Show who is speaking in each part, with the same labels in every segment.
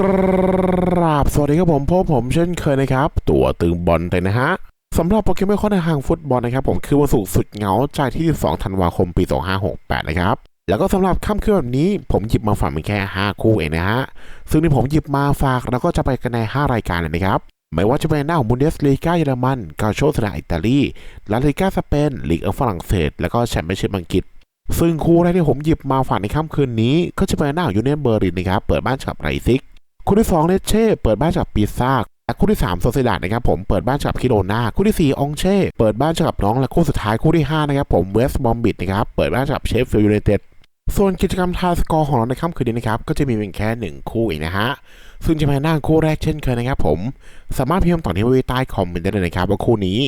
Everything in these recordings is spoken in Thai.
Speaker 1: กราบสวัสดีครับผมพบผมเช่นเคยนะครับ ตัวตึงบอลเลยนะฮะสำหรับโปรแกรมข้อในทางฟุตบอลนะครับผมคือวันศุกร์สุดเหงาใจที่ 12 ธันวาคมปี 2568 นะครับ แล้วก็สำหรับค่ำคืนแบบนี้ ผมหยิบมาฝากเป็นแค่ 5 คู่เองนะฮะ ซึ่งที่ผมหยิบมาฝากแล้วก็จะไปกันใน 5 รายการเลยนะครับไม่ว่าจะเป็นหน้าของบุนเดสลีกาเยอรมันกาโชสนาอิตาลีลาลิกาสเปนลีกอฝรั่งเศส แล้วก็แชมเปี้ยนชิพอังกฤษซึ่งคู่แรกที่ผมหยิบมาฝากในค่ำคืนนี้ ก็จะเป็นหน้าของยูเนียนเบอร์ลินนะครับเปิดบ้านกับไรซิก คู่ที่2เลเช่เปิดบ้านกับปีซ่าและคู่ที่3โซเซดาดนะครับผมเปิดบ้านกับคิโรนาคู่ที่4องเช่เปิดบ้านกับน้องและคู่สุดท้ายคู่ที่5นะครับผมเวสต์บอมบิดนะครับเปิดบ้านกับเชฟฟิลด์ยูไนเต็ดส่วนกิจกรรมทายสกอร์ของเราในค่ำคืนนี้นะครับก็จะมีเพียงแค่ 1 คู่เองนะฮะซึ่งจะมาหน้าคู่แรกเช่นเคยนะครับผมสามารถพิมพ์ต่อที่ไว้ใต้คอมเมนต์ได้เลยนะครับว่าคู่นี้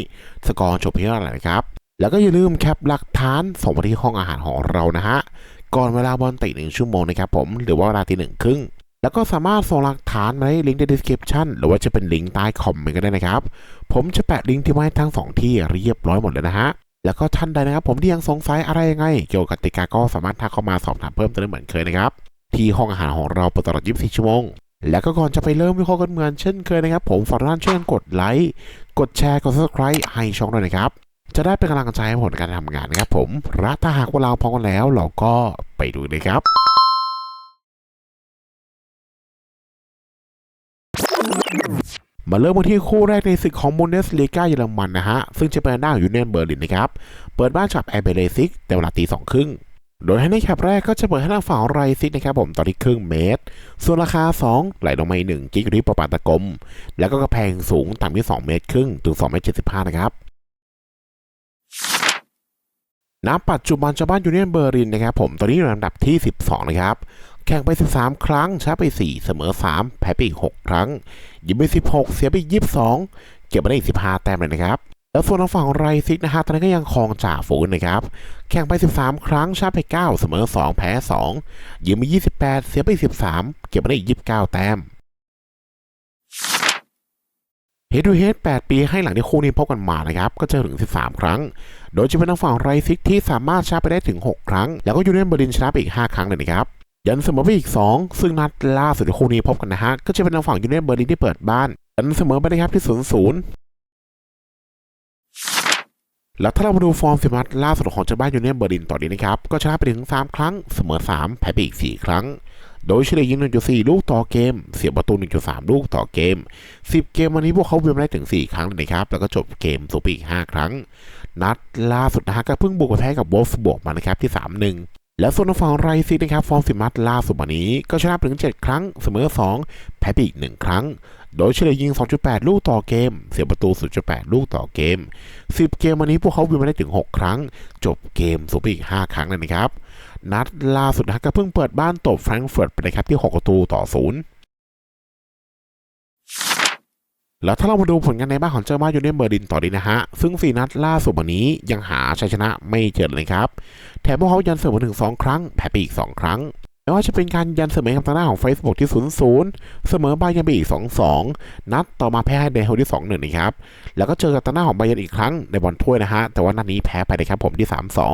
Speaker 1: สกอร์จบเพียงเท่าไหร่นะครับแล้วก็อย่าลืมแคปหลักฐานส่งมาที่ห้องอาหารของเรานะฮะก่อนเวลาบอลตะหนึ่งชั่วโมงนะครับผมหรือว่าเวลาตีหนึ่งครึ่ง แล้วก็สามารถส่งหลักฐานมาที่ลิงก์ใน description หรือว่าจะเป็นลิงก์ใต้คอมเมนต์ก็ได้นะครับ ผมจะแปะลิงก์ที่ไว้ทั้งสองที่เรียบร้อยหมดเลยนะฮะ แล้วก็ท่านใดนะครับ ผมที่ยังสงสัยอะไรยังไง เกี่ยวกับติกาก็สามารถทักเข้ามาสอบถามเพิ่มเติมเหมือนเคยนะครับ ที่ห้องอาหารของเราเปิดตลอด 24 ชั่วโมง แล้วก็ก่อนจะไปเริ่มวิเคราะห์กันเหมือนเช่นเคยนะครับ ผมฝากท่านช่วยกันกดไลค์ กดแชร์ กด subscribe ให้ช่องด้วยนะครับ จะได้เป็นกำลังใจให้ผมในการทำงานนะครับผมและถ้าหากว่าเราพร้อมกันแล้ว เราก็ไปดูเลยครับ มาเริ่มกันที่คู่แรกในศึกของบุนเดสลีกาเยอรมันนะฮะ ซึ่งจะเป็นหน้าอยู่เนียนเบอร์ลินนะครับ เปิดบ้านกับแอร์เบเลซิกแต่เวลาตีสองครึ่งโดยให้ในแคปแรกก็จะเปิดให้ทางฝั่งไรซิกนะครับผมตอนที่ครึ่งเมตร ส่วนราคา 2 ไหลลงมาอีกหนึ่งกิ๊กอยู่ที่ประปาตะกลมแล้วก็กระแพงสูงต่ำที่ 2 เมตรครึ่งถึง2เมตร75 นะครับณปัจจุบันชาวบ้านยูเนียนเบอร์ลินนะครับผมตอนนี้อยู่ในลำดับที่ 12 นะครับ แข่งไป 13 ครั้งชนะไป 4 เสมอ 3 แพ้ไปอีก 6 ครั้ง ยิงไป 16 เสียไปอีก22 เก็บมาได้อีก 15 แต้มเลยนะครับ แล้วส่วนทางฝั่งไรซิกนะฮะตอนนี้ก็ยังครองจ่าฝูงนะครับ แข่งไป 13 ครั้งชนะไป 9 เสมอ 2 แพ้ 2 ยิงไป 28 เสียไป 13 เก็บมาได้อีก 29 แต้มเฮดูเฮด8ปีให้หลังที่คู่นี้พบกันมานะครับ ก็เจอถึง 13 ครั้ง โดยจะเป็นทางฝั่งไรซิกที่สามารถชนะไปได้ถึง 6 ครั้ง แล้วก็ยูเนียนเบอร์ลินชนะไปอีก 5 ครั้งเลยนะครับ ยันเสมอไปอีก 2 ซึ่งนัดล่าสุดคู่นี้พบกันนะฮะ ก็จะเป็นทางฝั่งยูเนียนเบอร์ลินที่เปิดบ้าน ยันเสมอไปนะครับที่0 0แล้วถ้าเรามาดูฟอร์มสิมัดล่าสุดของเจ้าบ้านยูเนียนเบอร์ลินต่อนี้นะครับ ก็ชนะไปถึง 3 ครั้ง เสมอ 3 แพ้ไปอีก 4 ครั้ง โดยเฉลี่ยยิง 1.4 ลูกต่อเกม เสียประตู 1.3 ลูกต่อเกม 10 เกมวันนี้พวกเขาเวียนได้ถึง 4 ครั้งเลยนะครับ แล้วก็จบเกมสูงไปอีก 5 ครั้ง นัดล่าสุดนะฮะก็เพิ่งบุกไปแพ้กับวอลฟบวกมานะครับที่ 3-1 และส่วนทางฝั่งไรซิกนะครับฟอร์มสิมัดล่าสุดวันนี้ ก็ชนะไปถึง 7 ครั้งเสมอ 2 แพ้ไปอีก 1 ครั้ง โดยเฉลี่ยยิง 2.8 ลูกต่อเกม เสียประตู 0.8 ลูกต่อเกม 10 เกมวันนี้พวกเขาวิ่งมาได้ถึง 6 ครั้ง จบเกมสูงไปอีก 5 ครั้งเลยนะครับ นัดล่าสุดนะก็เพิ่งเปิดบ้านตบแฟรงก์เฟิร์ตไปนะครับที่ 6 ประตูต่อ 0 แล้วถ้าเรามาดูผลงานในบ้านของเจ้าบ้านยูเนียนเบอร์ลินต่อดีนะฮะ ซึ่ง 4 นัดล่าสุดวันนี้ยังหาชัยชนะไม่เจอเลยครับ แถมพวกเขายันเสมอถึง 2 ครั้ง แพ้ไปอีก 2 ครั้งไม่ว่าจะเป็นการยันเสมอกับทางหน้าของ Facebook ที่ 0-0 เสมอบายันไปอีก 2-2 นัดต่อมาแพ้ให้เดลที่ 2-1นะครับ แล้วก็เจอกับทางหน้าของบายันอีกครั้งในบอลถ้วยนะฮะ แต่ว่านัดนี้แพ้ไปนะครับผมที่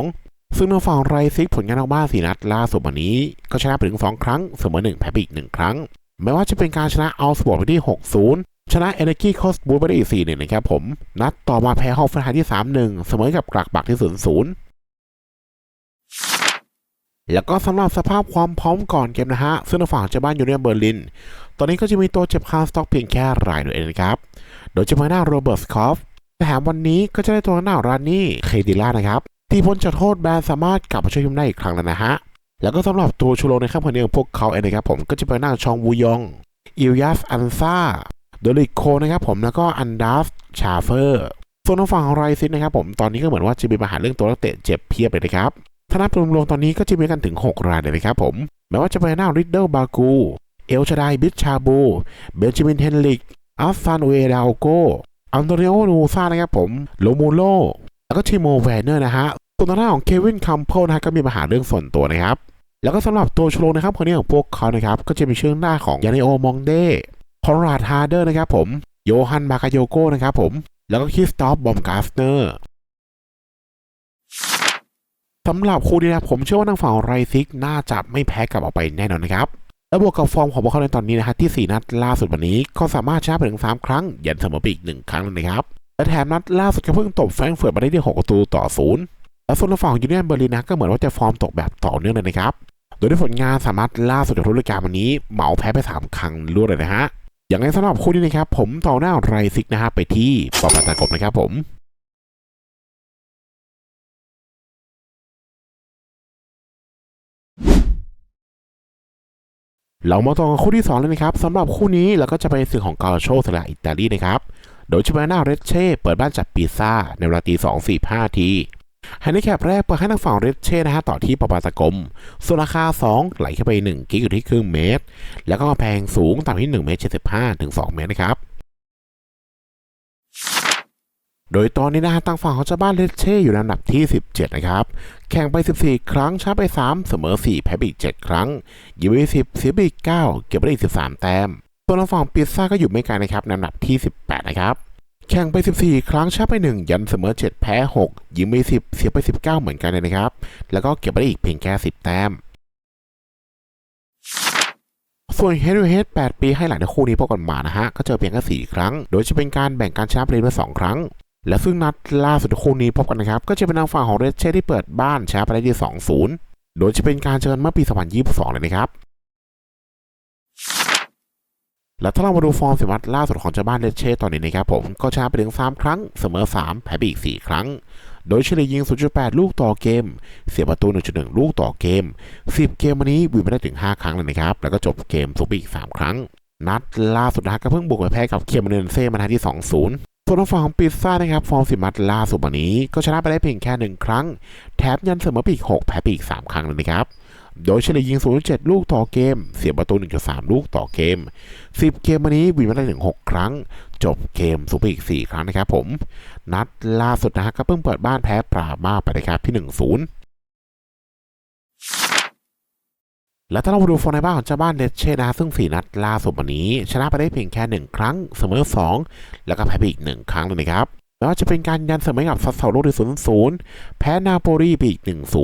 Speaker 1: 3-2 ซึ่งทางฝั่งไรซิกผลงานออกมา4นัดล่าสุดวันนี้ ก็ชนะไปถึง 2 ครั้ง เสมอ 1 แพ้ไปอีก 1 ครั้ง ไม่ว่าจะเป็นการชนะเอสปอร์ตไปที่ 6-0 ชนะเอเนจีคอสบูไปได้อีก4-1นะครับผม นัดต่อมาแพ้ฮอฟเฟนไฮที่ 3-1 เสมอกับกลักบักที่ 0-0 แล้วก็สำหรับสภาพความพร้อมก่อนเกมนะฮะ ซึ่งทาฝั่งเจ้าบ้านยูเนียนเบอร์ลิน ตอนนี้ก็จะมีตัวเจ็บคาสต็อกเพียงแค่รายเดียวเองนะครับ โดยจะมาหน้าโรเบิร์ตสคอฟแถมวันนี้ก็จะได้ตัวหน้ารานี่เคดิล่านะครับ ที่พ้นจากโทษแบนสามารถกลับมาช่วยทีมได้อีกครั้งแล้วนะฮะแล้วก็สำหรับตัวชูโรในค่ำคืนนี้ของพวกเขาเองนะครับผมก็จะเป็นหน้าชองวูยอง อิลยัสอันซา โดลิโคนะครับผมแล้วก็อันดัสชาเฟอร์ส่วนทางฝั่งของไรซินนะครับผมตอนนี้ก็เหมือนว่าจะมีปัญหาเรื่องตัวนักเตะเจ็บเพียบเลยนะครับถ้านับรวมๆตอนนี้ก็จะมีกันถึง 6 รายเลยนะครับผมแม้ว่าจะเป็นหน้าริดเดิลบากูเอลชาไดบิชชาบูเบนจามินเฮนลิกอัฟฟานเวดาโกอันโตนิโอนูซานะครับผมโลมูโลแล้วก็ทิโมแวนเนอร์นะฮะส่วนทางด้านของเควินคัมเพิลนะฮะก็มีปัญหาเรื่องส่วนตัวนะครับ แล้วก็สำหรับตัวชโลนะครับคนนี้ของพวกเขานะครับก็จะมีชื่อหน้าของยานิโอมองเด คอนราดฮาร์เดอร์นะครับผม โยฮันบากาโยโกนะครับผม แล้วก็คริสตอฟบอมกาสเนอร์สำหรับคู่นี้นะผมเชื่อว่าทางฝั่งไรซิกน่าจะไม่แพ้กลับออกไปแน่นอนนะครับ และบวกกับฟอร์มของพวกเขาในตอนนี้นะฮะที่ 4 นัดล่าสุดวันนี้ก็สามารถชนะไปถึง 3 ครั้ง ยันเสมอไปอีก 1 ครั้งเลยนะครับ และแถมนัดล่าสุดก็เพิ่งตบแฟรงเฟิร์ตมาได้ที่6ประตูต่อศูนย์และส่วนฝั่งยูเนียนเบอร์ลินนะก็เหมือนว่าจะฟอร์มตกแบบต่อเนื่องเลยนะครับ โดยในผลงานสามารถล่าสุดจากฤดูกาลวันนี้เหมาแพ้ไป 3 ครั้งรวดเลยนะฮะ อย่างไรสำหรับคู่นี้นะครับ ผมต่อหน้าไรซิกนะฮะไปที่ปอปาตากบนะครับผมเรามาต่อกันคู่ที่2เลยนะครับสำหรับคู่นี้เราก็จะไปสื่อของกาโชสลาอิตาลีนะครับ โดยชิมาน่าเรเช่เปิดบ้านจัดปีซ่าในเวลาตี2 4 5ที แฮนดิแคปแรกเปิดให้ทางฝั่งเรเช่นะฮะต่อที่ปปาตะกมส่วนราคา 2 ไหลเข้าไป 1 กิกอยู่ที่ครึ่งเมตร แล้วก็แพงสูงต่ำที่ 1 เมตร 75 ถึง 2 เมตรนะครับโดยตอนนี้นะฮะทางฝั่งของเจ้าบ้านเลเช่อยู่ในอันดับที่ 17 นะครับ แข่งไป 14 ครั้งชนะไป 3 เสมอ 4 แพ้ไปอีก 7 ครั้งยิงไป10เสียไปอีก 9 เก็บไปได้อีก 13 แต้มส่วนทางฝั่งปิซซ่าก็อยู่ไม่ไกลนะครับในอันดับที่ 18 นะครับ แข่งไป 14 ครั้งชนะไป 1 ยันเสมอ 7 แพ้ 6 ยิงไป 10 เสียไป 19 เหมือนกันเลยนะครับ แล้วก็เก็บไปได้อีกเพียงแค่ 10 แต้ม ส่วน Head to Head 8 ปีให้หลังในคู่นี้พบกันมานะฮะ ก็เจอเพียงแค่4ครั้ง โดยจะเป็นการแบ่งการชนะไปเลยมา2ครั้ง และซึ่งนัดล่าสุดคู่นี้พบกันนะครับ ก็จะเป็นทางฝั่งของเรดเช่ที่เปิดบ้านชนะไปได้ที่ 2-0 โดยจะเป็นการเจอกันเมื่อปี 2022 เลยนะครับ และถ้าเรามาดูฟอร์มสิมัดล่าสุดของเจ้าบ้านเรเช่ตอนนี้นะครับผมก็ชนะไปถึง 3 ครั้ง เสมอ 3 แพ้ไปอีก 4 ครั้ง โดยเฉลี่ยยิง 0.8 ลูกต่อเกม เสียประตู 1.1 ลูกต่อเกม 10 เกมวันนี้วินไม่ได้ถึง 5 ครั้งเลยนะครับ แล้วก็จบเกมสุบอีก 3 ครั้ง นัดล่าสุดนะฮะก็เพิ่งบุกไปแพ้กับเคียร์มเนนเซ่มานาที่ 2-0ส่วนทางฝั่งของปิซ่านะครับฟอร์มสิมัดล่าสุดวันนี้ก็ชนะไปได้เพียงแค่หนึ่งครั้ง แถมยันเสมอปอีก 6 แพ้ไปอีก 3 ครั้งเลยนะครับ โดยเฉลี่ยยิง 0.7 ลูกต่อเกม เสียประตู 1.3 ลูกต่อเกม 10 เกมวันนี้วินมาได้ถึง 6 ครั้ง จบเกมสูงไปอีก 4 ครั้งนะครับผม นัดล่าสุดนะฮะก็เพิ่งเปิดบ้านแพ้ปรามาไปนะครับที่ 1-0และถ้าเรามาดูฟอร์ในบ้านของเจ้าบ้านเลเชนะซึ่ง 4 นัดล่าสุดวันนี้ ชนะไปได้เพียงแค่ 1 ครั้ง เสมอ 2 แล้วก็แพ้ไปอีก 1 ครั้งเลยนะครับ แล้วจะเป็นการยันเสมอกับซัสเซาโรที่0-0แพ้นาโปลีไปอีก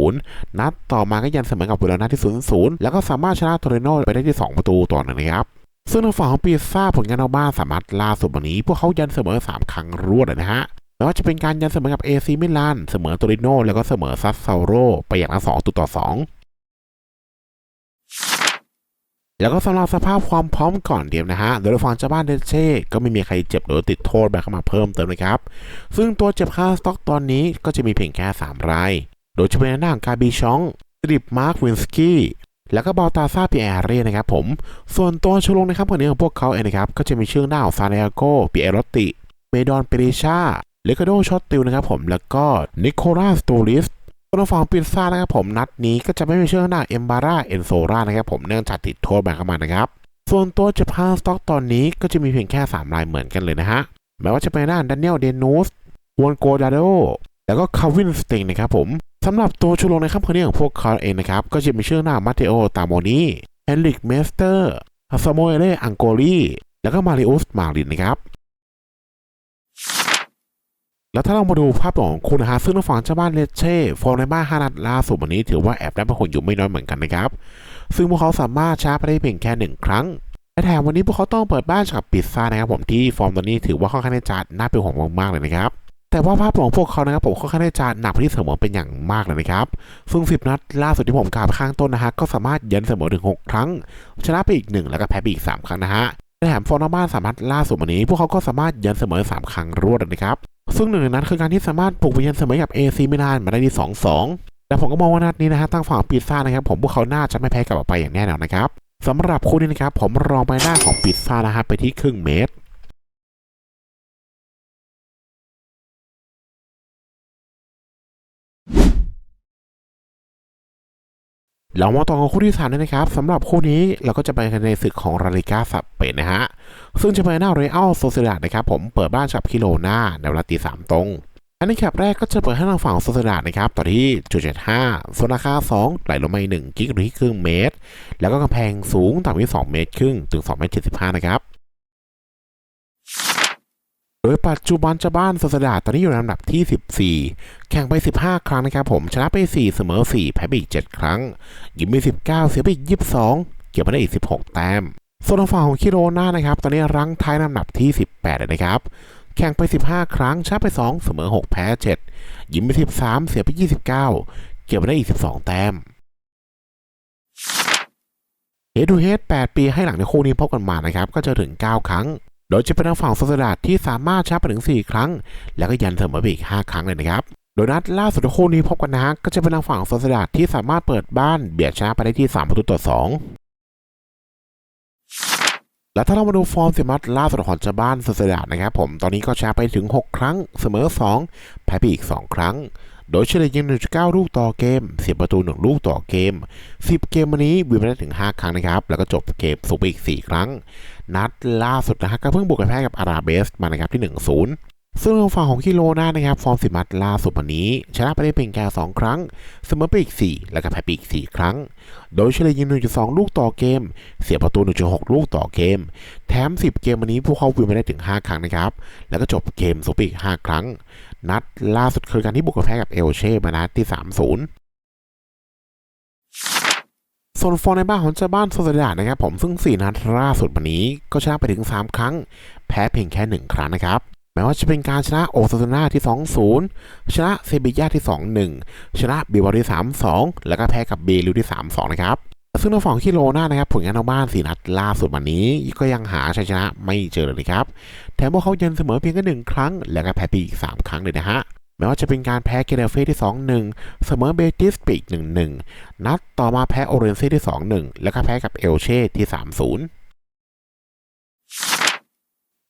Speaker 1: 1-0นัดต่อมาก็ยันเสมอกับบูรณะที่0-0แล้วก็สามารถชนะโทเรโนไปได้ที่ 2 ประตูต่อหนึ่งนะครับซึ่งทางฝั่งของปีซ่าผลงานเอาบ้านสามารถล่าสุดวันนี้ พวกเขายันเสมอ 3 ครั้งรวดนะฮะแล้วจะเป็นการยันเสมอกับเอซีมิลานเสมอโตริโนแล้วก็เสมอซัสเซาโรไปอย่างละ2ตัวต่อ2 แล้วก็สำหรับสภาพความพร้อมก่อนเดียวนะฮะโดยฝั่งเจ้าบ้านเดเช่ก็ไม่มีใครเจ็บหรือติดโทษแบบเข้ามาเพิ่มเติมนะครับ ซึ่งตัวเจ็บค่าสต็อกตอนนี้ก็จะมีเพียงแค่ 3 ราย โดยจะเป็นหน้าของกาบีชองดิบมาร์ควินสกี้แล้วก็บอลตาซาปีแอเร่นะครับผม ส่วนตัวชลงนะครับคนนี้ของพวกเขาเองนะครับ ก็จะมีชื่อหน้าของซานเอโกปีเอโรติเมดอนเปริชาเลคาโดชอตติลนะครับผม แล้วก็นิโคลัสตูริส ตัวฝั่งปิซซ่านะครับผมนัดนี้ก็จะไม่มีชื่อหน้าเอมบาร่าเอนโซรานะครับผมเนื่องจากติดโทษแบบเข้ามานะครับ ส่วนตัวเจะพาสต็อกตอนนี้ก็จะมีเพียงแค่ 3 รายเหมือนกันเลยนะฮะแม้ว่าจะเป็นหน้าดานิเอลเดนูสวอนโกดาโดแล้วก็คาวินสติงนะครับผมสำหรับตัวชูโรงในค่ำคืนนี้ของพวกเขาเองนะครับ ก็จะมีชื่อหน้ามาเตโอตามโมนีเฮนริกเมสเตอร์ซาโมเอเล่อังโกลีแล้วก็มาริอุสมารินนะครับ แล้วถ้าเรามาดูภาพของคุณนะฮะซึ่งทางฝั่งเจ้าบ้านเลเช่ฟอร์ในบ้าน5นัดล่าสุดวันนี้ถือว่าแอบได้ประคนอยู่ไม่น้อยเหมือนกันนะครับ ซึ่งพวกเขาสามารถชนะไปได้เพียงแค่หนึ่งครั้งและแถมวันนี้พวกเขาต้องเปิดบ้านกับปิซซ่านะครับผมที่ฟอร์มตอนนี้ถือว่าค่อนข้างที่จะน่าเป็นห่วงมากๆเลยนะครับแต่ว่าภาพของพวกเขานะครับผมค่อนข้างที่จะหนักที่เสมอเป็นอย่างมากเลยนะครับซึ่ง10นัดล่าสุดที่ผมกล่าวไปข้างต้นนะฮะก็สามารถยันเสมอถึง 6 ครั้ง ชนะไปอีก 1 แล้วก็แพ้ไปอีก 3 ครั้งนะฮะ และแถมฟอร์มบ้านสามารถล่าสุดวันนี้ พวกเขาก็สามารถยันเสมอ 3 ครั้งรวดเลยนะครับ ซึ่งหนึ่งในนั้นคือการที่สามารถปลุกไปยันเสมอกับเอซีมิลานมาได้ที่ 2-2 แต่ผมก็มองว่านัดนี้นะฮะตั้งฝั่งปิซ่านะครับ ผมพวกเขาน่าจะไม่แพ้กลับไปอย่างแน่นอนนะครับสำหรับคู่นี้นะครับผมรองไปหน้าของปิซซ่านะฮะไปที่ครึ่งเมตร เรามาต่อกับคู่ที่สามนะครับสำหรับคู่นี้เราก็จะไปกันในศึกของราลิกาสเปนนะฮะ ซึ่งจะไปนหน้าเรอัลโซเซดาดนะครับผมเปิดบ้านกับคิโลนาในเวลาตีสามตรง อันนี้แคปแรกก็จะเปิดให้ทางฝั่งโซเซดาดนะครับต่อที่จุดเจ็ดห้าส่วนราคาสองไหลลงมาอีหนึ่งกิกหรือที่ครึ่งเมตร แล้วก็กำแพงสูงต่ำที่สองเมตรครึ่งถึงสองเมตรเจ็ดสิบห้านะครับ โดยปัจจุบันเจ้าบ้านโซเซดาตอนนี้อยู่ในลำดับที่ 14 แข่งไป 15 ครั้งนะครับผม ชนะไป 4 เสมอ 4 แพ้ไปอีก 7 ครั้ง ยิงไป19 เสียไปอีก 22 เก็บมาได้อีก 16 แต้ม ส่วนทางฝั่งของคิโรนานะครับ ตอนนี้รั้งท้ายลำดับที่ 18เลยนะครับ แข่งไป 15 ครั้ง ชนะไป 2 เสมอ 6 แพ้ 7 ยิงไป 13 เสียไป 29 เก็บมาได้อีก 12 แต้มเฮดูเฮด8ปีให้หลังในคู่นี้พบกันมานะครับ ก็เจอถึง 9 ครั้ง ดยจะเป็นทางฝั่งโซเซดาดที่สามารถชนะไปถึง 4 ครั้ง แล้วก็ยันเสมอไปอีก 5 ครั้งเลยนะครับ โดยนัดล่าสุดคู่นี้พบกันนะฮะก็จะเป็นทางฝั่งโซเซดาดที่สามารถเปิดบ้านเบียดชนะไปได้ที่ 3 ประตูต่อ 2และถ้าเรามาดูฟอร์มเสียมัดล่าสุดของเจ้าบ้านโซเซดาดนะครับผมตอนนี้ก็ชนะไปถึง 6 ครั้ง เสมอ 2 แพ้ไปอีก 2 ครั้ง โดยเฉลี่ยยิง1.9 ลูกต่อเกมเสียประตู 1 ลูกต่อเกม 10 เกมวันนี้วินไปได้ถึง 5 ครั้งนะครับ แล้วก็จบเกมสูงไปอีก 4 ครั้ง นัดล่าสุดนะฮะก็เพิ่งบุกไปแพ้กับอาราเบสมานะครับที่ 1-0ซึ่งทางฝั่งของกิโลนานะครับ ฟอร์มสิมัดล่าสุดวันนี้ ชนะไปได้เพียงแค่2ครั้ง เสมอไปอีก 4 แล้วก็แพ้ไปอีก 4 ครั้ง โดยเฉลี่ยยิง 1.2 ลูกต่อเกม เสียประตู 1.6 ลูกต่อเกม แถม 10 เกมวันนี้พวกเขาวินไปได้ถึง 5 ครั้งนะครับ แล้วก็จบเกมสูงไปอีก 5 ครั้ง นัดล่าสุดคือการที่บุกไปแพ้กับเอลเช่มานัดที่ 3-0 ส่วนฟอร์ในบ้านของเจ้าบ้านโซเซดานะครับผมซึ่ง 4 นัดล่าสุดวันนี้ก็ชนะไปถึง 3 ครั้ง แพ้เพียงแค่ 1 ครั้งนะครับแม้ว่าจะเป็นการชนะโอซาซูน่าที่ 2-0 ชนะเซบียาที่ 2-1 ชนะบีบอลที่3-2 แล้วก็แพ้กับเบลิวที่ 3-2 นะครับซึ่งทางฝั่งคิโลนานะครับผลงานทาบ้าน4นัดล่าสุดวันนี้ก็ยังหาชัยชนะไม่เจอเลยครับ แถมพวกเขายันเสมอเพียงแค่หนึ่งครั้ง แล้วก็แพ้ไปอีก 3 ครั้งเลยนะฮะ แม้ว่าจะเป็นการแพ้เกเรเฟ่ที่ 2-1 เสมอเบติสไปอีก 1-1 นัดต่อมาแพ้โอเรนเซ่ที่ 2-1 แล้วก็แพ้กับเอลเช่ที่ 3-0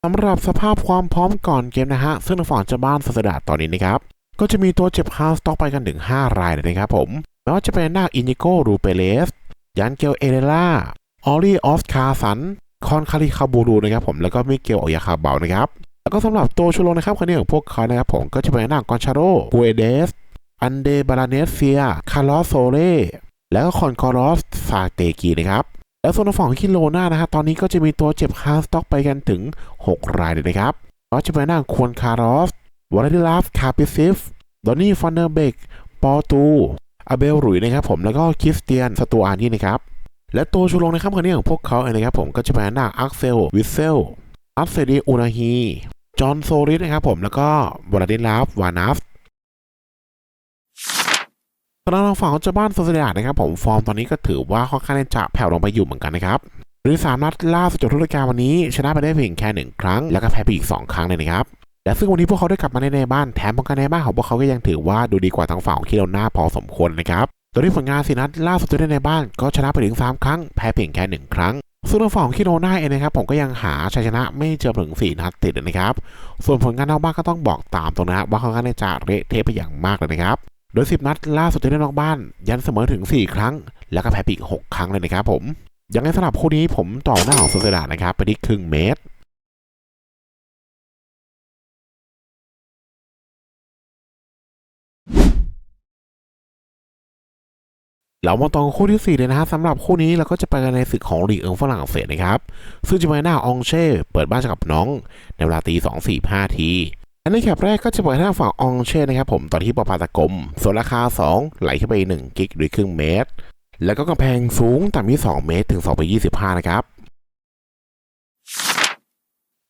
Speaker 1: สำหรับสภาพความพร้อมก่อนเกมนะฮะ ซึ่งทางฝั่งเจ้าบ้านสดาตอนนี้นะครับ ก็จะมีตัวเจ็บฮาสต็อกไปกันถึง 5 รายเลยนะครับผม แม้ว่าจะเป็นนาคอินิโกรูเปเลส ยันเกลเอเรล่า ออรี่ออสคาสัน คอนคาริคาบูรูนะครับผม แล้วก็มิเกลออยาคาเบานะครับ แล้วก็สำหรับตัวชูโรงนะครับคนนี้ของพวกเขานะครับผมก็จะเป็นหน้ากอนชาโรกูเอเดส อันเดบาราเนสเซีย คาร์ลอสโซเล่แล้วก็คอนคอรอสซาเตกีนะครับแล้วส่วนฝั่งของคิโลนานะฮะตอนนี้ก็จะมีตัวเจ็บฮาสต็อกไปกันถึง 6 รายเลยนะครับก็จะเป็นหน้าควนคาร์ลอสวอลเลลาฟคาปิซิฟดอนนี่ฟอนเนอร์เบกปอตูอาเบลรุยนะครับผมแล้วก็คริสเตียนสตูอานี่นะครับและตัวชูโรงนะครับคนนี้ของพวกเขาเองนะครับผมก็จะเป็นหน้าอักเซลวิเซลอัพเซดีอูนาฮี จอห์นโซริสนะครับผมแล้วก็วลาดิลาฟวานาฟตอนทางฝั่งของเจ้าบ้านโซเซเดนะครับผมฟอร์มตอนนี้ก็ถือว่าค่อนข้างจะแผ่วลงไปอยู่เหมือนกันนะครับโดยสามนัดล่าสุดจบทุกรการวันนี้ชนะไปได้เพียงแค่หนึ่งครั้ง แล้วก็แพ้ไปอีก 2 ครั้งเลยนะครับและซึ่งวันนี้พวกเขาได้กลับมาในในบ้านแถมป้องกันในบ้านของพวกเขาก็ยังถือว่าดูดีกว่าทางฝั่งของคิโรนาพอสมควรนะครับโดยที่ผลงานสี่นัดล่าสุดที่ได้ในบ้านก็ชนะไปถึง 3 ครั้ง แพ้เพียงแค่ 1 ครั้ง ส่วนทางฝั่งของคิโรนาเองนะครับผมก็ยังหาชัยชนะไม่เจอถึง4นัดติดนะครับ ส่วนผลงานนอกบ้านก็ต้องบอกตามตรงนะว่าเขาก็จะเละเทะไปอย่างมากเลยนะครับ โดย 10 นัดล่าสุดที่เล่นอกบ้าน ยันเสมอถึง 4 ครั้ง แล้วก็แพ้ไปอีก 6 ครั้งเลยนะครับผมยังไงสำหรับคู่นี้ผมต่อหน้าของโซเซดานะครับไปที่ครึ่งเมตร เรามาตองคู่ที่ 4 เลยนะฮะสำหรับคู่นี้เราก็จะไปกันในศึกของลีกเอิงฝรั่งเศสนะครับ ซึ่งจะไปหน้าองเช่ เปิดบ้านจอกับน้อง ในเวลาตี2 4 5ทีอันในแคปแรกก็จะเปิดทางฝั่งองเช่นะครับผมตอนที่ปอปาตะกลมส่วนราคา 2 ไหลขึ้นไป 1 กิกหรือครึ่งเมตร แล้วก็กำแพงสูงต่ำที่ 2 เมตรถึง2ไป25 นะครับ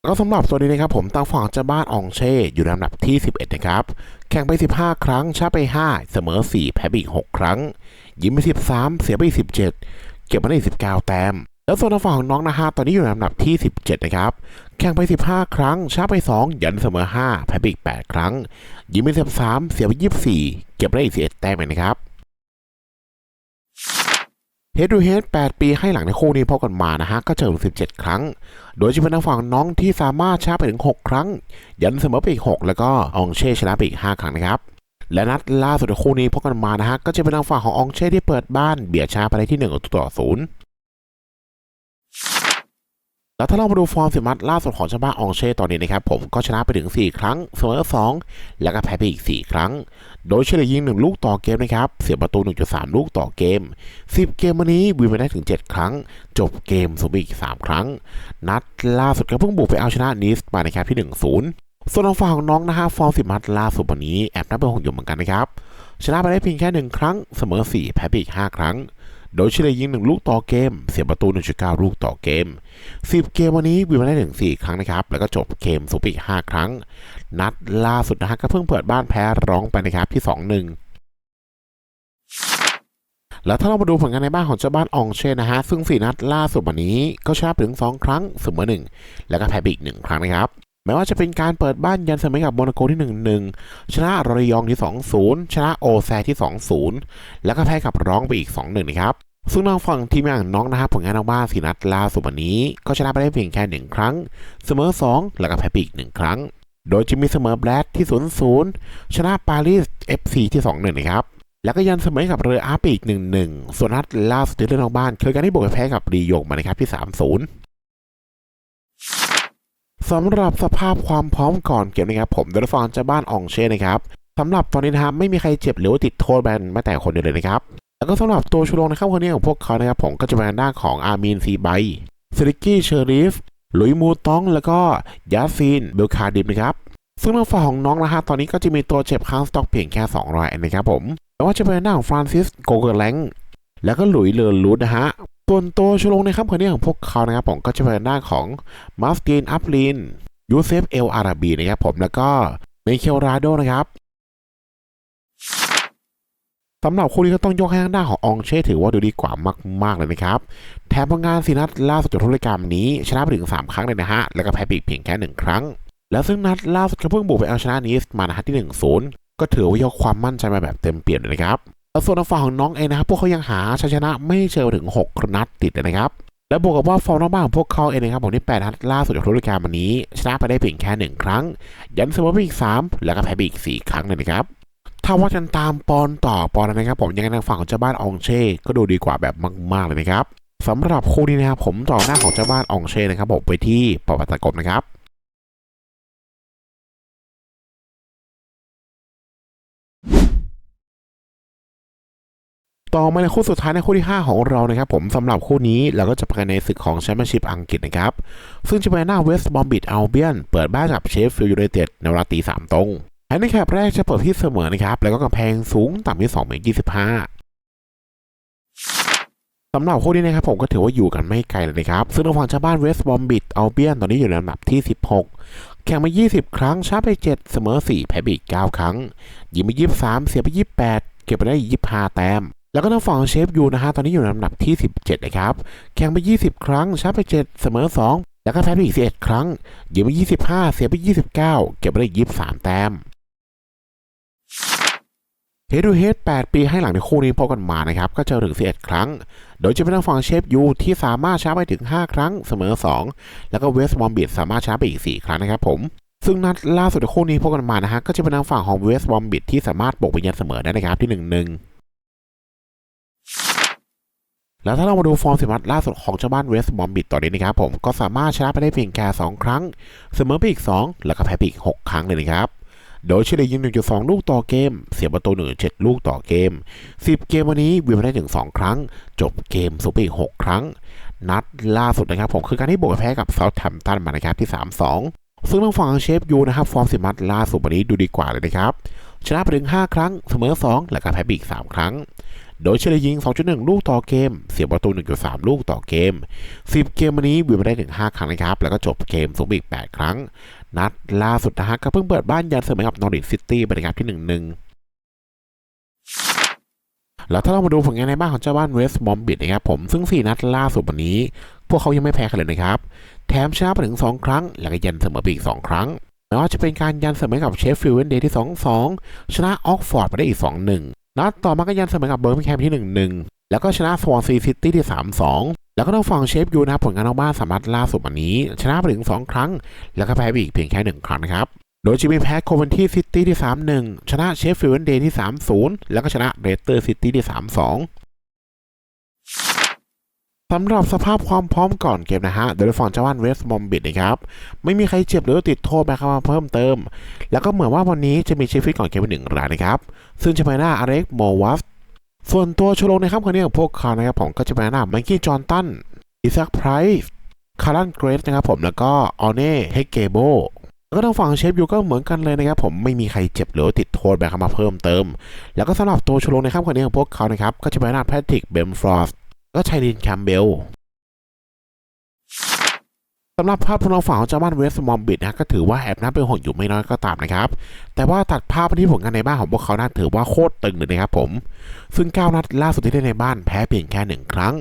Speaker 1: ก็สำหรับตัวนี้นะครับผมตั้งฝั่งเจ้าบ้านองเช่ อยู่ในลำดับที่ 11 นะครับ แข่งไป 15 ครั้งชนะไป 5 เสมอ 4 แพ้ไปอีก 6 ครั้ง ยิงไป 13 เสียไป 17 เก็บมาได้ 19 แต้ม แล้วส่วนทางฝั่งของน้องนะฮะตอนนี้อยู่ในลำดับที่ 17 นะครับ แข่งไป 15 ครั้งชนะไป 2 ยันเสมอ 5 แพ้ไปอีก 8 ครั้ง ยิงไป 13 เสียไป 24 เก็บมาได้อีก11แต้มนะครับ เฮด o ูเฮด8ปีให้หลังในคู่นี้พบกันมานะฮะ ก็เจอถึง17 ครั้ง โดยจะเป็นทางฝั่งน้องที่สามารถชนะไปถึง 6 ครั้ง ยันเสมอไปอีก 6 แล้วก็อองเช่ชนะไปอีก 5 ครั้งนะครับ และนัดล่าสุดในคู่นี้พบกันมานะฮะ ก็จะเป็นทางฝั่งของอองเช่ที่เปิดบ้านเบียดชนะไปได้ที่1ต่อ0 แล้วถ้าเรามาดูฟอร์มสิมัดล่าสุดของชาบ้าอองเช่ตอนนี้นะครับผมก็ชนะไปถึง 4 ครั้งเสมอ2 แล้วก็แพ้ไปอีก 4 ครั้ง โดยเฉลี่ยยิง 1 ลูกต่อเกมนะครับ เสียประตู 1.3 ลูกต่อเกม 10 เกมวันนี้วินไปได้ถึง 7 ครั้ง จบเกมสูงไปอีก 3 ครั้ง นัดล่าสุดก็เพิ่งบุกไปเอาชนะนิสมานะครับที่ 1-0 ส่วนทางฝั่งของน้องนะฮะฟอร์มสิมัดล่าสุดวันนี้แอบนับเป็นหงอยู่เหมือนกันนะครับชนะไปได้เพียงแค่ 1 ครั้งเสมอ 4 แพ้ไปอีก 5 ครั้ง โดยเฉลี่ยยิง 1 ลูกต่อเกม เสียประตู 1.9 ลูกต่อเกม 10 เกมวันนี้วินมาได้ถึง4ครั้งนะครับ แล้วก็จบเกมสูงไปอีก 5 ครั้ง นัดล่าสุดนะฮะก็เพิ่งเปิดบ้านแพ้ร้องไปนะครับที่ 2-1แล้วถ้าเรามาดูผลงานในบ้านของเจ้าบ้านอองเช่นะฮะ ซึ่ง 4 นัดล่าสุดวันนี้ก็ชนะถึง 2 ครั้งเสมอ1 แล้วก็แพ้ไปอีก 1 ครั้งนะครับ แม้ว่าจะเป็นการเปิดบ้านยันเสมอกับโมนาโกที่ 1-1 ชนะรอยองที่ 2-0 ชนะโอแซที่ 2-0 แล้วก็แพ้กับร้องไปอีก 2-1 นะครับซึ่งทางฝั่งทีมอย่างน้องนะครับผลงานนอกบ้านสีนัดล่าสุดวันนี้ ก็ชนะไปได้เพียงแค่1ครั้ง เสมอ 2 แล้วก็แพ้ไปอีก1ครั้ง โดยจะมีเสมอแบลดที่ 0-0 ชนะปารีส FC ที่ 2-1 นะครับ แล้วก็ยันเสมอกับเรืออาร์ปีก1-1 ส่วนนัดล่าสุดที่เล่นนอกบ้าน เคยการที่บุกไปแพ้กับรียงมานะครับที่ 3-0 สำหรับสภาพความพร้อมก่อนเกมนะครับ ผมโดยฟอนจ้าบ้านอองเช่นะครับสำหรับตอนนี้นะครับไม่มีใครเจ็บหรือว่าติดโทษแบนแม้แต่คนเดียวเลยนะครับแล้วก็สำหรับตัวชูโรงในค่ำคืนนี้ของพวกเขานะครับผมก็จะเป็นทางด้านของอาร์มีนซีไบซิริกี้เชอริฟลุยมูตอง แล้วก็ยาซีนเบลคาดิมนะครับซึ่งทางฝั่งของน้องนะฮะตอนนี้ก็จะมีตัวเจ็บค้างสต็อกเพียงแค่2รายนะครับผมไม่ว่าจะเป็นทางด้าของฟรานซิสโกเกอร์แลง แล้วก็หลุยเลอรูดนะฮะส่วนตัวชโรงในค่ำคืนนี้ของพวกเขานะครับผมก็จะเป็นทางด้าของมาสตินอัพลินยูเซฟเอลอาราบีนะครับผมแล้วก็เมเคลราโดนะครับสำหรับคู่นี้ก็ต้องยกให้ทางด้านขององเช่ถือว่าดูดีกว่ามากๆเลยนะครับ แถมผลงานสีนัดล่าสุดจบทุรการนี้ ชนะไปถึง 3 ครั้งเลยนะฮะ แล้วก็แพ้ไปอีกเพียงแค่ 1 ครั้ง แล้วซึ่งนัดล่าสุดก็เพิ่งบุกไปเอาชนะนีสมานะฮะที่ 1-0 ก็ถือว่ายกความมั่นใจมาแบบเต็มเปี่ยมเลยนะครับ ส่วนทางฝั่งของน้องเองนะครับพวกเขายังหาชัยชนะไม่เจอถึง 6 นัดติดนะครับและบวกกับว่าฟอร์มนอกบ้านของพวกเขาเองนะครับผมที่8นัดล่าสุดจากทุกราการวันนี้ ชนะไปได้เพียงแค่ 1 ครั้ง ยันเสมอไปอีก 3 แล้วก็แพ้ไปอีก 4 ครั้งเลยนะครับถ้าว่ากันตามปอนต่อปอนนะครับ ผมยังไงทางฝั่งของเจ้าบ้านอองเช่ ก็ดูดีกว่าแบบมากๆเลยนะครับสำหรับคู่นี้นะครับผมต่อหน้าของเจ้าบ้านอองเช่นะครับผมไปที่ปปัตตกบนะครับ ต่อมาในคู่สุดท้ายในคู่ที่ 5 ของเรานะครับผมสำหรับคู่นี้เราก็จะไปกันในศึกของแชมเปี้ยนชิพอังกฤษนะครับ ซึ่งจะเป็นหน้าเวสต์บอมบิดอัลเบียนเปิดบ้านกับเชฟฟิลด์ยูไนเต็ดในเวลาตีสามตรงแอนในแคปแรกจะเปิดที่เสมอนะครับแล้วก็กำแพงสูงต่ำที่2เมตร25สำหรับคู่นี้นะครับผมก็ถือว่าอยู่กันไม่ไกลเลยนะครับ ซึ่งทางฝั่งชาวบ้านเวสต์บอมบิดอัลเบียนตอนนี้อยู่ในลำดับที่ 16 แข่งมา 20 ครั้งชนะไป 7 เสมอ 4 แพ้ไปอีก9ครั้ง ยิงไป 23 เสียไป 28 เก็บไปได้ 25 แต้ม แล้วก็ทางฝั่งเชฟยูนะฮะตอนนี้อยู่ในลำดับที่ 17 นะครับ แข่งไป 20 ครั้งชนะไป 7 เสมอ 2 แล้วก็แพ้ไปอีก11ครั้งยิงไป 25 เสียไป 29 เก็บไปได้23 แต้มเฮดูเฮด8 ปีให้หลังในคู่นี้พบกันมานะครับ ก็เจอถึง 11 ครั้ง โดยจะเป็นทางฝั่งเชฟยูที่สามารถชนะไปถึง 5 ครั้งเสมอ 2 แล้วก็เวสต์บอมบิดสามารถชนะไปอีก 4 ครั้งนะครับผมซึ่งนัดล่าสุดในคู่นี้พบกันมานะฮะก็จะเป็นทางฝั่งของเวสต์บอมบิดที่สามารถบกไปยันเสมอได้นะครับที่1-1 แล้วถ้าเรามาดูฟอร์มสิบนัดล่าสุดของเจ้าบ้านเวสต์บอมบิดต่อนนี้นะครับผมก็สามารถชนะไปได้เพียงแค่2ครั้ง เสมอไปอีก 2 แล้วก็แพ้ไปอีก 6 ครั้งเลยนะครับ โดยเฉลี่ยยิง 1.2 ลูกต่อเกม เสียประตู 1 7 ลูกต่อเกม 10 เกมวันนี้วินมาได้ถึง 2 ครั้ง จบเกมสูงไปอีก 6 ครั้ง นัดล่าสุดนะครับผมคือการที่บุกแพ้กับเซาท์แฮมป์ตันมานะครับที่ 3-2 ซึ่งทางฝั่งเชฟยูนะครับฟอร์มสิบนัดล่าสุดวันนี้ดูดีกว่าเลยนะครับชนะไปถึง 5 ครั้ง เสมอ 2 แล้วก็แพ้ไปอีก 3 ครั้ง โดยเฉลี่ยยิง 2.1 ลูกต่อเกม เสียประตู 1.3 ลูกต่อเกม 10 เกมวันนี้วิวมาได้ถึง 5 ครั้งนะครับ แล้วก็จบเกมสูงไปอีก 8 ครั้ง นัดล่าสุดนะฮะก็เพิ่งเปิดบ้านยันเสมอกับนอริทซิตี้ไปนะครับที่ 1-1แล้วถ้าเรามาดูผลงานในบ้านของเจ้าบ้านเวสต์บอมบิดนะครับผมซึ่ง 4 นัดล่าสุดวันนี้ พวกเขายังไม่แพ้กันเลยนะครับ แถมชนะไปถึง 2 ครั้ง แล้วก็ยันเสมอไปอีก 2 ครั้งไม่ว่าจะเป็นการยันเสมอกับเชฟฟิลด์เวนเดย์ที่ 2-2 ชนะออกฟอร์ดไปได้อีก 2-1 นัดต่อมาก็ยันเสมอกับเบอร์มิงแฮมที่ 1-1 แล้วก็ชนะสวอนซีซิตี้ที่ 3-2 แล้วก็ต้องฟังเชฟยูนะครับผลงานออกบ้านสามารถล่าสุดวันนี้ ชนะไปถึง 2 ครั้ง แล้วก็แพ้ไปอีกเพียงแค่ 1 ครั้งนะครับ โดยจิมีแพ้โคเวนที่ซิตี้ที่ 3-1 ชนะเชฟฟิลด์เวนเดย์ที่ 3-0 แล้วก็ชนะเรสเตอร์ซิตี้ที่ 3-2 สำหรับสภาพความพร้อมก่อนเกมนะฮะโดยฝั่งเจ้าบ้านเวสต์บอมบิดนะครับไม่มีใครเจ็บหรือติดโทษมาเข้ามาเพิ่มเติม แล้วก็เหมือนว่าวันนี้จะมีเชฟฟิตก่อนเกมไปหนึ่งรายนะครับ ซึ่งจะเป็นหน้าอเล็กโมวัสส่วนตัวชโลในค่ำคืนนี้ของพวกเขานะครับผมก็จะเป็นหน้าไมกี้จอห์นตันอิซักไพรส์คารันเกรสนะครับผมแล้วก็ออเน่เฮเกโบแล้วก็ทางฝั่งเชฟยูก็เหมือนกันเลยนะครับผมไม่มีใครเจ็บหรือติดโทษแบบเข้ามาเพิ่มเติม แล้วก็สำหรับตัวชโลในค่ำคืนนี้ของพวกเขานะครับก็จะเป็นหน้าแพทริกเบมฟรอส ก็ชัยดินแคมเบลสำหรับภาพพลฝั่งของเจ้าบ้านเวสต์มอมบิดนะก็ถือว่าแอบน่าเป็นห่วงอยู่ไม่น้อยก็ตามนะครับ แต่ว่าตัดภาพไปที่ผลงานในบ้านของพวกเขานะถือว่าโคตรตึงเลยนะครับผม ซึ่ง 9 นัดล่าสุดที่ได้ในบ้านแพ้เพียงแค่ 1 ครั้ง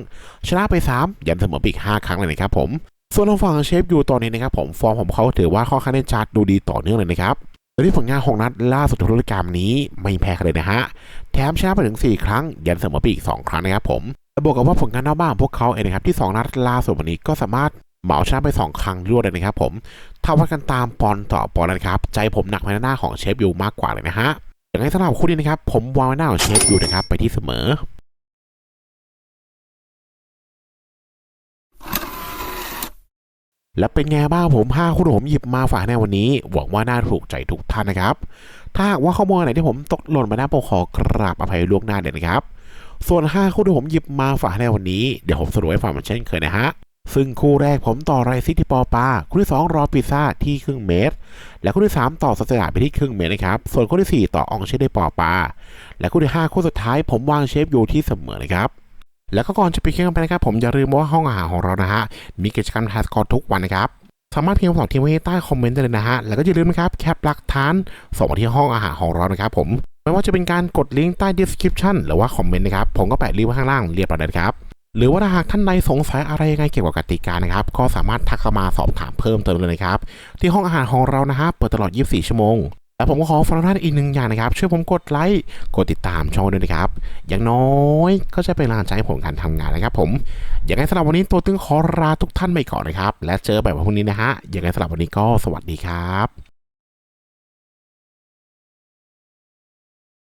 Speaker 1: ชนะไป 3 ยันเสมอไปอีก 5 ครั้งเลยนะครับผม ส่วนทางฝั่งเชฟยูตอนนี้นะครับผมฟอร์มของเขาถือว่าค่อนข้างได้จัดดูดีต่อเนื่องเลยนะครับโดยที่ผลงาน6นัดล่าสุดทุกฤดูกาลนี้ไม่แพ้ใครเลยนะฮะแถมชนะไปถึง 4 ครั้ง ยันเสมอไปอีก 2 ครั้งนะครับผม และบวกกับว่าผลงานนอกบ้านของพวกเขาเองนะครับที่ 2 นัดล่าสุดวันนี้ก็สามารถเหมาชนะไป 2 ครั้งรวดเลยนะครับผมถ้าวัดกันตามปอนด์ต่อปอนด์นะครับ ใจผมหนักไปหน้าของเชฟยูมากกว่าเลยนะฮะอย่างไรสำหรับคู่นี้นะครับ ผมวางไว้หน้าของเชฟยูนะครับไปที่เสมอและเป็นไงบ้างผม 5 คู่ที่ผมหยิบมาฝากในวันนี้ หวังว่าน่าถูกใจทุกท่านนะครับ ถ้าหากว่าข้อมูลไหนที่ผมตกหล่นไปนะผมขอกราบอภัยล่วงหน้าเด็ดนะครับ ส่วน 5 คู่ที่ผมหยิบมาฝากในวันนี้ เดี๋ยวผมสรุปให้ฟังเหมือนเช่นเคยนะฮะ ซึ่งคู่แรกผมต่อไรซิที่ปอปาคู่ที่ 2 รอพิซซ่าที่ครึ่งเมตร และคู่ที่ 3 ต่อสเตยาไปที่ครึ่งเมตรนะครับ ส่วนคู่ที่ 4 ต่ออองเชได้ปอปา และคู่ที่ 5 คู่สุดท้ายผมวางเชฟอยู่ที่เสมอนะครับแล้วก็ก่อนจะไปเคียงไปนะครับ ผมอย่าลืมว่าห้องอาหารของเรานะฮะ มีกิจกรรมแฮสกอร์ทุกวันนะครับ สามารถพิมพ์คำตอบทิ้งไว้ใต้คอมเมนต์ได้เลยนะฮะ แล้วก็อย่าลืมนะครับ แคปหลักฐานส่งมาที่ห้องอาหารของเรานะครับผม ไม่ว่าจะเป็นการกดลิงก์ใต้ description หรือว่าคอมเมนต์นะครับ ผมก็แปะลิงก์ไว้ข้างล่างเรียบร้อยแล้วครับ หรือว่าถ้าหากท่านใดสงสัยอะไรยังไงเกี่ยวกับกติกานะครับ ก็สามารถทักเข้ามาสอบถามเพิ่มเติมเลยนะครับ ที่ห้องอาหารของเรานะฮะเปิดตลอด 24 ชั่วโมงและผมก็ขอฝากท่านอีกหนึ่งอย่างนะครับ ช่วยผมกดไลค์กดติดตามช่องด้วยนะครับ อย่างน้อยก็จะเป็นแรงใจให้ผมการทำงานนะครับ ผมอย่างไรสำหรับวันนี้ตัวตึงขอลาทุกท่านไปก่อนนะครับ และเจอแบบวันพรุ่งนี้นะฮะอย่างไรสำหรับวันนี้ก็สวัสดีครับ